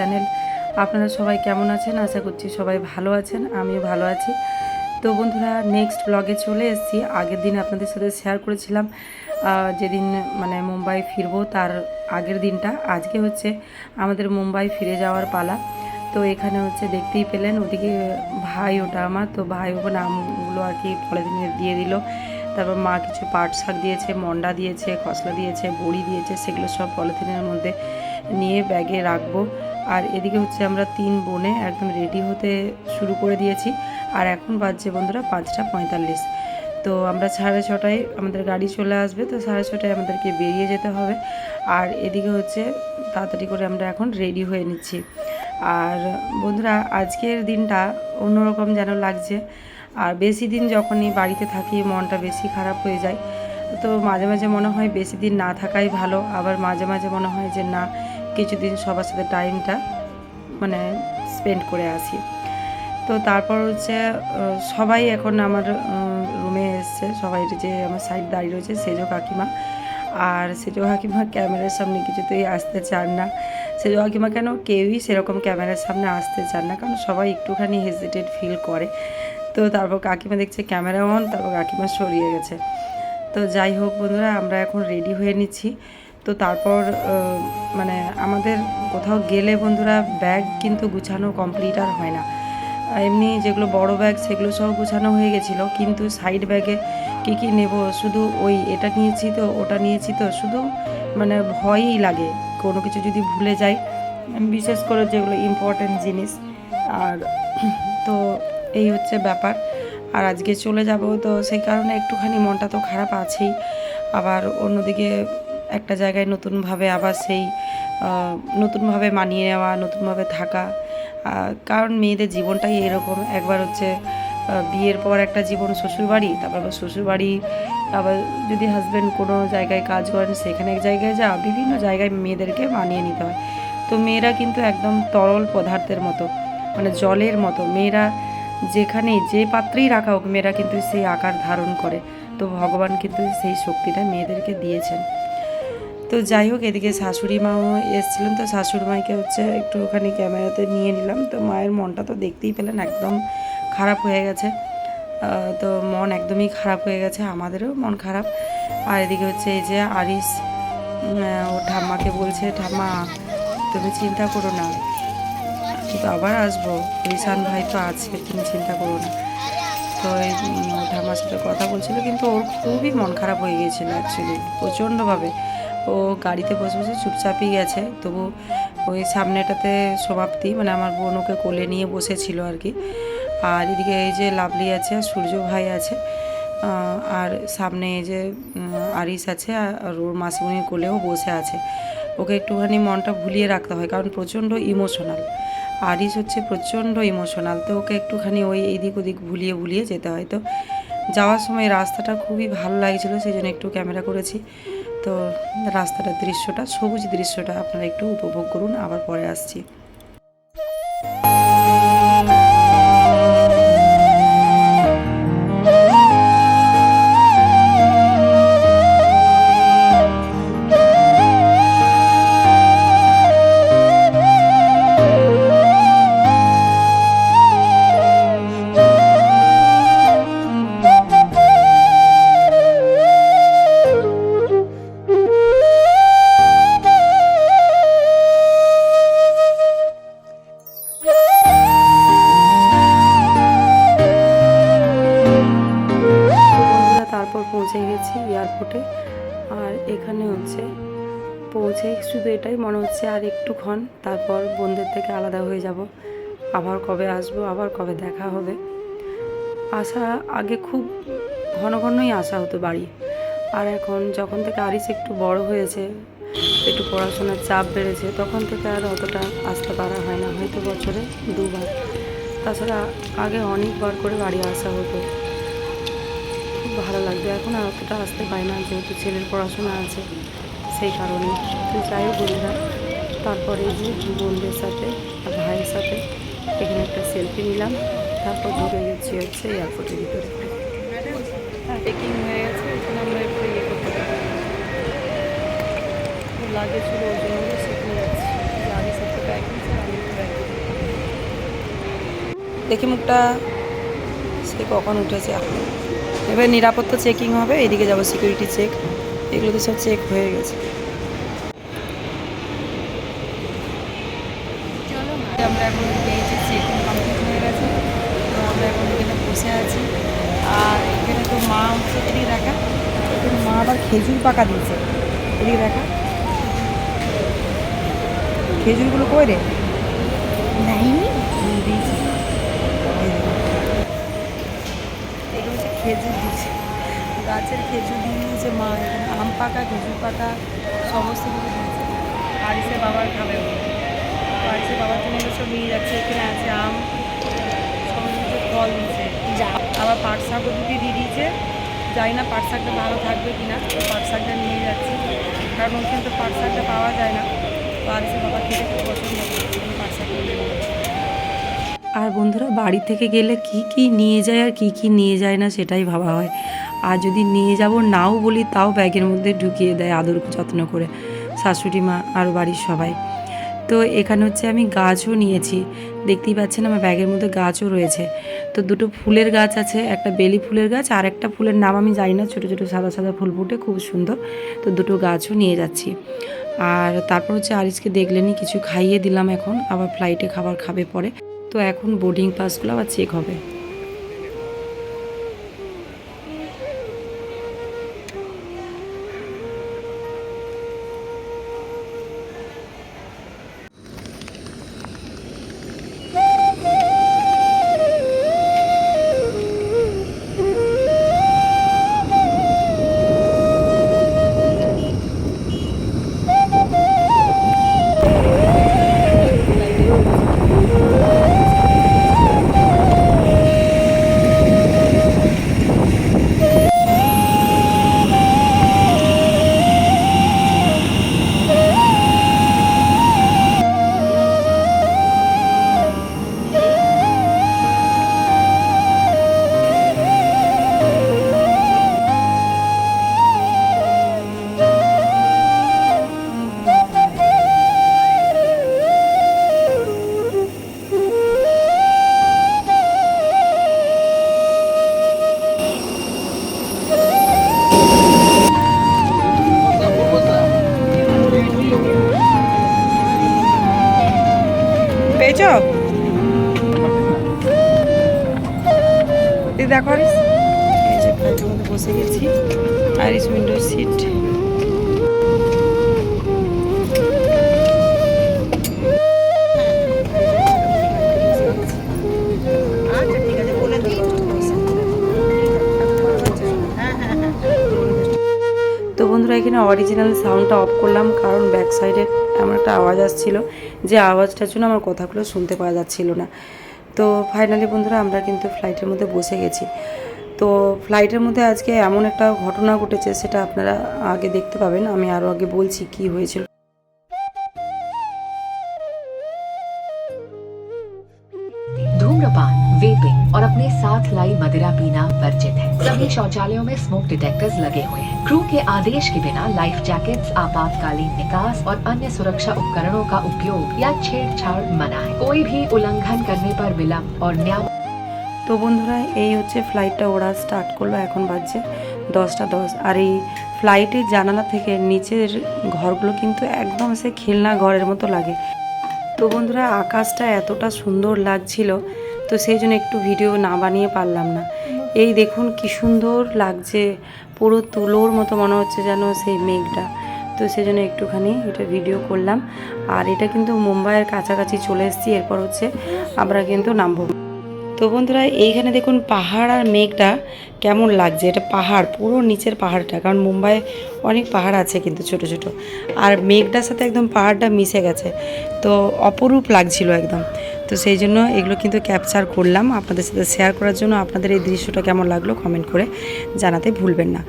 Channel আপনারা সবাই কেমন আছেন? আশা করছি সবাই ভালো আছেন, আমিও ভালো আছি। তো বন্ধুরা নেক্সট ব্লগে চলে এসেছি। আগের দিন আপনাদের সাথে শেয়ার করেছিলাম যেদিন মানে মুম্বাই ফিরবো, তার আগের দিনটা। আজকে হচ্ছে আমাদের মুম্বাই ফিরে যাওয়ার পালা। তো এখানে হচ্ছে দেখতেই পেলেন, ওদিকে ভাই, ওটা আমার। তো ভাই ওকে নামগুলো আর কি পলিথিনে দিয়ে দিল। তারপর মা কিছু পাট শাক দিয়েছে, মন্ডা দিয়েছে, খসলা দিয়েছে, বড়ি দিয়েছে, সেগুলো সব পলিথিনের মধ্যে নিয়ে ব্যাগে রাখব। আর এদিকে হচ্ছে আমরা তিন বোনে একদম রেডি হতে শুরু করে দিয়েছি। আর এখন বাজছে বন্ধুরা পাঁচটা পঁয়তাল্লিশ। তো আমরা সাড়ে ছটায় আমাদের গাড়ি চলে আসবে, তো সাড়ে ছটায় আমাদেরকে বেরিয়ে যেতে হবে। আর এদিকে হচ্ছে তাড়াতাড়ি করে আমরা এখন রেডি হয়ে নিচ্ছি। আর বন্ধুরা আজকের দিনটা অন্যরকম যেন লাগছে। আর বেশি দিন যখনই বাড়িতে থাকি মনটা বেশি খারাপ হয়ে যায়। তো মাঝে মাঝে মনে হয় বেশি দিন না থাকাই ভালো, আবার মাঝে মাঝে মনে হয় যে না কিছুদিন সবার সাথে টাইমটা মানে স্পেন্ড করে আসি। তো তারপর হচ্ছে সবাই এখন আমার রুমে এসছে। সবাই যে আমার সাইড দাঁড়িয়ে রয়েছে, সেজো কাকিমা। আর সেজো কাকিমা ক্যামেরার সামনে কিছুতেই আসতে চান না। সেজো কাকিমা কেন? কেউই সেরকম ক্যামেরার সামনে আসতে চান না। কারণ সবাই একটুখানি হেজিটেট ফিল করে। তো তারপর কাকিমা দেখছে ক্যামেরা অন তারপর কাকিমা সরিয়ে গেছে। তো যাই হোক বন্ধুরা, আমরা এখন রেডি হয়ে নিচ্ছি। তো তারপর মানে আমাদের কোথাও গেলে বন্ধুরা ব্যাগ কিন্তু গুছানো কমপ্লিট আর হয় না। এমনি যেগুলো বড় ব্যাগ সেগুলো সব গুছানো হয়ে গেছিল, কিন্তু সাইড ব্যাগে কী কী নেব? শুধু ওই এটা নিয়েছি তো, ওটা নিয়েছি তো, শুধু মানে ভয়ই লাগে। কোনো কিছু যদি ভুলে যাই, বিশেষ করে যেগুলো ইম্পর্ট্যান্ট জিনিস। আর তো এই হচ্ছে ব্যাপার। আর আজকে চলে যাব তো সেই কারণে একটুখানি মনটা তো খারাপ আছেই। আবার অন্যদিকে একটা জায়গায় নতুনভাবে আবার সেই নতুনভাবে মানিয়ে নেওয়া, নতুনভাবে থাকা। কারণ মেয়েদের জীবনটাই এরকম। একবার হচ্ছে বিয়ের পর একটা জীবন শ্বশুরবাড়ি, তারপর আবার শ্বশুরবাড়ি, আবার যদি হাজব্যান্ড কোনো জায়গায় কাজ করেন, সেখানে এক জায়গায় যা বিভিন্ন জায়গায় মেয়েদেরকে মানিয়ে নিতে হয়। তো মেয়েরা কিন্তু একদম তরল পদার্থের মতো মানে জলের মতো। মেয়েরা যেখানে যে পাত্রেই রাখা হোক, মেয়েরা কিন্তু সেই আকার ধারণ করে। তো ভগবান কিন্তু সেই শক্তিটা মেয়েদেরকে দিয়েছেন। তো যাই হোক, এদিকে শাশুড়ি মাও এসেছিলেন। তো শাশুড়ি মাইকে হচ্ছে একটুখানি ক্যামেরাতে নিয়ে নিলাম। তো মায়ের মনটা তো দেখতেই পেলেন, একদম খারাপ হয়ে গেছে। তো মন একদমই খারাপ হয়ে গেছে, আমাদেরও মন খারাপ। আর এদিকে হচ্ছে এই যে আরিস ও ঠাম্মাকে বলছে, ঠাম্মা, তুমি চিন্তা করো না। তো আবার আসব। রিসান ভাই তো আছে, তুমি চিন্তা করো না। তো এই ঠাম্মার সাথে কথা বলছিল, কিন্তু ওর খুবই মন খারাপ হয়ে গিয়েছিল অ্যাকচুয়ালি প্রচণ্ডভাবে। ও গাড়িতে বসে বসে চুপচাপই গেছে। তবু ওই সামনেটাতে সমাপ্তি মানে আমার বোন ওকে কোলে নিয়ে বসেছিল আর কি। আর এদিকে এই যে লাভলি আছে আর সূর্য ভাই আছে আর সামনে এই যে আরিস আছে, আর ওর মাসিমণির কোলেও বসে আছে। ওকে একটুখানি মনটা ভুলিয়ে রাখতে হয়, কারণ প্রচণ্ড ইমোশনাল। আরিস হচ্ছে প্রচণ্ড ইমোশনাল, তো ওকে একটুখানি ওই এদিক ওদিক ভুলিয়ে ভুলিয়ে যেতে হয়। তো যাওয়ার সময় রাস্তাটা খুবই ভালো লাগছিল, সেই জন্য একটু ক্যামেরা করেছি। তো রাস্তাটার দৃশ্যটা সবুজ দৃশ্যটা আপনারা একটু উপভোগ করুন আবার পরে আসছি। পৌঁছে শুধু এটাই মনে হচ্ছে, আর একটুক্ষণ তারপর বোনদের থেকে আলাদা হয়ে যাব। আবার কবে আসব, আবার কবে দেখা হবে। আসা আগে খুব ঘন ঘনই আসা হতো বাড়ি। আর এখন যখন থেকে আরিস একটু বড় হয়েছে, একটু পড়াশোনার চাপ বেড়েছে, তখন থেকে আর অতটা আসতে পারা হয় না। হয়তো বছরে দুবার। তাছাড়া আগে অনেকবার করে বাড়ি আসা হতো। খুব ভালো লাগবে এখন আর অতটা আসতে পারি না, যেহেতু ছেলের পড়াশোনা আছে। সেই কারণে যাই হোক বন্ধুরা তারপরে এই যে বোনদের সাথে আর ভাইয়ের সাথে এখানে একটা সেলফি নিলাম তারপর ঢুকে গেছি হচ্ছে এয়ারপোর্টের ভিতরে। পেকিং হয়ে গেছে এখানে আমরা একটু ইয়ে করতে পারি। লাগে ছিল ওই জন্য সেখানে যাচ্ছি। আমি দিয়েছি। দেখি মুখটা সে কখন উঠেছে। এখন এবার নিরাপত্তা চেকিং হবে এদিকে যাব সিকিউরিটি চেক এগুলো তো সব চেক হয়ে গেছে। আমরা এখন পেয়েছি চেকিং কমপ্লিট হয়ে গেছে। তো আমরা এখন এখানে বসে আছি। আর এখানে তো মা হচ্ছে এদিকে দেখা। এখানে মা আবার খেজুর পাকা দিয়েছে। এদিকে খেজুরগুলো কই রে? দিয়েছে। খেজুর দিচ্ছে গাছের খেজুর দিয়ে দিয়েছে মা আম পাকা খেজুর পাতা সমস্ত কিছু দিয়েছে। আরিসে বাবার খাবে। ও। তো আরিসে বাবার জন্য সব নিয়ে যাচ্ছে এখানে আছে আম সমস্ত ফল দিয়েছে। আবার পাট শাকও দুটি দিয়ে দিয়েছে। জানি না পাট শাকটা ভালো থাকবে কি না তো পাট শাকটা নিয়ে যাচ্ছি। কারণ ওখানে তো পাট শাকটা পাওয়া যায় না। তো আরিসে বাবা খেতে খুব পছন্দ করে পাট শাকটা আর বন্ধুরা বাড়ি থেকে গেলে কি কি নিয়ে যায় আর কি কি নিয়ে যায় না সেটাই ভাবা হয়। আর যদি নিয়ে যাব নাও বলি, তাও ব্যাগের মধ্যে ঢুকিয়ে দেয় আদর যত্ন করে। শাশুড়ি মা আর বাড়ির সবাই। তো এখানে হচ্ছে আমি গাছও নিয়েছি। দেখতেই পাচ্ছেন আমার ব্যাগের মধ্যে গাছও রয়েছে। তো দুটো ফুলের গাছ আছে, একটা বেলি ফুলের গাছ আর একটা ফুলের নাম আমি জানি না, ছোটো ছোটো সাদা সাদা ফুল ফুটে খুব সুন্দর। তো দুটো গাছও নিয়ে যাচ্ছি। আর তারপর হচ্ছে আরিসকে দেখলেনি কিছু খাইয়ে দিলাম এখন, আবার ফ্লাইটে খাবার খাবে পরে। তো এখন বোর্ডিং পাসগুলো আবার চেক হবে। অরিজিনাল সাউন্ডটা অফ করলাম, কারণ ব্যাক সাইডে এমন একটা আওয়াজ আসছিল যে আওয়াজটার জন্য আমার কথাগুলো শুনতে পাওয়া যাচ্ছিল না। তো ফাইনালি বন্ধুরা, আমরা কিন্তু ফ্লাইটের মধ্যে বসে গেছি। তো ফ্লাইটের মধ্যে আজকে এমন একটা ঘটনা ঘটেছে, সেটা আপনারা আগে দেখতে পাবেন। আমি আরও আগে বলছি কি হয়েছিল। शौचालयों में स्मोक डिटेक्टर्स लगे हुए हैं क्रू के आदेश के बिना लाइफ जैकेट्स आपातकालीन निकास और अन्य सुरक्षा उपकरणों का उपयोग या छेड़छाड़ मना है कोई भी उल्लंघन करने पर विलम्ब और न्याय তো বন্ধুরা এই হচ্ছে ফ্লাইটটা ওরা স্টার্ট করলো এখন বাজছে দশটা দশ আর এই ফ্লাইটের জানালা থেকে নিচের ঘরগুলো কিন্তু একদম সে খেলনা ঘরের মতো লাগে তো বন্ধুরা আকাশটা এতটা সুন্দর লাগছিল তো সেই জন্য একটু ভিডিও না বানিয়ে পারলাম না এই দেখুন কি সুন্দর লাগছে। পুরো তুলোর মতো মনে হচ্ছে যেন সেই মেঘটা। তো সেই জন্য একটুখানি এটা ভিডিও করলাম। আর এটা কিন্তু মুম্বাইয়ের কাছাকাছি চলে এসেছি, এরপর হচ্ছে আমরা কিন্তু নামবো। তো বন্ধুরা, এইখানে দেখুন পাহাড় আর মেঘটা কেমন লাগছে। এটা পাহাড়, পুরো নিচের পাহাড়টা, কারণ মুম্বাইয়ে অনেক পাহাড় আছে কিন্তু ছোট ছোট। আর মেঘটার সাথে একদম পাহাড়টা মিশে গেছে। তো অপরূপ লাগছিল একদম। তো সেই জন্য এগুলো কিন্তু ক্যাপচার করলাম। আপনাদের সাথে শেয়ার করার জন্য আপনাদের এই দৃশ্যটা কেমন লাগল কমেন্ট করে জানাতে ভুলবেন না।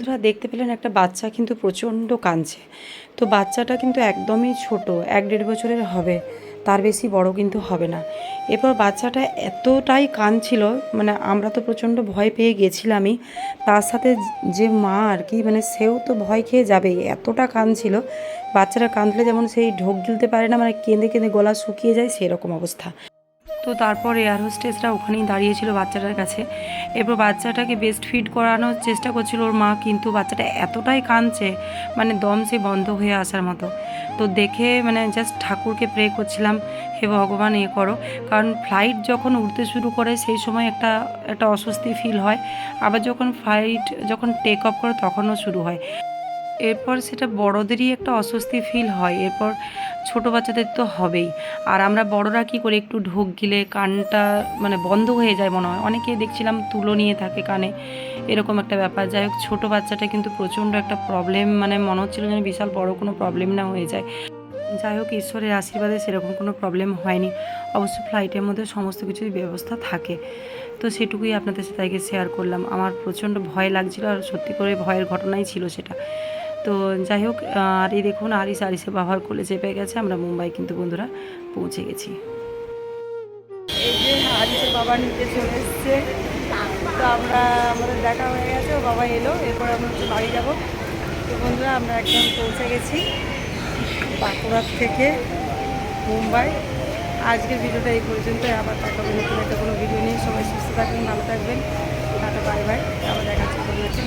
বন্ধুরা দেখতে পেলেন একটা বাচ্চা কিন্তু প্রচণ্ড কাঁদছে। তো বাচ্চাটা কিন্তু একদমই ছোট, এক দেড় বছরের হবে, তার বেশি বড় কিন্তু হবে না। এরপর বাচ্চাটা এতটাই কাঁদছিল মানে আমরা তো প্রচণ্ড ভয় পেয়ে গেছিলামই, তার সাথে যে মা আর কি মানে সেও তো ভয় খেয়ে যাবেই, এতটা কাঁদছিল। বাচ্চারা কাঁদলে যেমন সেই ঢোক গিলতে পারে না মানে কেঁদে কেঁদে গলা শুকিয়ে যায়, সেরকম অবস্থা। তো তারপর এয়ার হোস্টেসরা ওখানেই দাঁড়িয়েছিল বাচ্চাটার কাছে। এরপর বাচ্চাটাকে বেস্ট ফিড করানোর চেষ্টা করছিল ওর মা, কিন্তু বাচ্চাটা এতটাই কাঁদছে মানে দম সে বন্ধ হয়ে আসার মতো। তো দেখে মানে জাস্ট ঠাকুরকে প্রে করছিলাম, হে ভগবান, এ করো। কারণ ফ্লাইট যখন উঠতে শুরু করে, সেই সময় একটা একটা অস্বস্তি ফিল হয়। আবার যখন ফ্লাইট যখন টেক অফ করে, তখনও শুরু হয়। এরপর সেটা বড়দেরই একটা অস্বস্তি ফিল হয়। এরপর ছোট বাচ্চাদের তো হবেই। আর আমরা বড়রা কি করে একটু ঢোক গিলে কানটা মানে বন্ধ হয়ে যায় মনে হয়। অনেকে দেখছিলাম তুলো নিয়ে থাকে কানে। এরকম একটা ব্যাপার। যাই হোক, ছোটো বাচ্চাটা কিন্তু প্রচণ্ড একটা প্রবলেম মানে মনে হচ্ছিল যেন বিশাল বড় কোনো প্রবলেম না হয়ে যায়। যাই হোক, ঈশ্বরের আশীর্বাদে সেরকম কোনো প্রবলেম হয়নি। অবশ্য ফ্লাইটের মধ্যে সমস্ত কিছুই ব্যবস্থা থাকে। তো সেটুকুই আপনাদের সাথে আগে শেয়ার করলাম। আমার প্রচণ্ড ভয় লাগছিল আর সত্যি করে ভয়ের ঘটনাই ছিল সেটা। তো যাই হোক, আর এই দেখুন আরিস আরিসে বাবার কোলে চেপে গেছে। আমরা মুম্বাই কিন্তু বন্ধুরা পৌঁছে গেছি। এই যে আরিসের বাবা নিতে চলে এসছে। তো আমরা, আমাদের দেখা হয়ে গেছে, ও বাবা এলো, এরপর আমরা হচ্ছে বাড়ি যাব। তো বন্ধুরা, আমরা একদম পৌঁছে গেছি বাঁকুড়ার থেকে মুম্বাই। আজকের ভিডিওটা এই পর্যন্ত আবার দেখা হবে নতুন একটা কোনো ভিডিও নিয়ে। সবাই সুস্থ থাকবেন, ভালো থাকবেন। Tata, bye bye. আবার দেখা হচ্ছে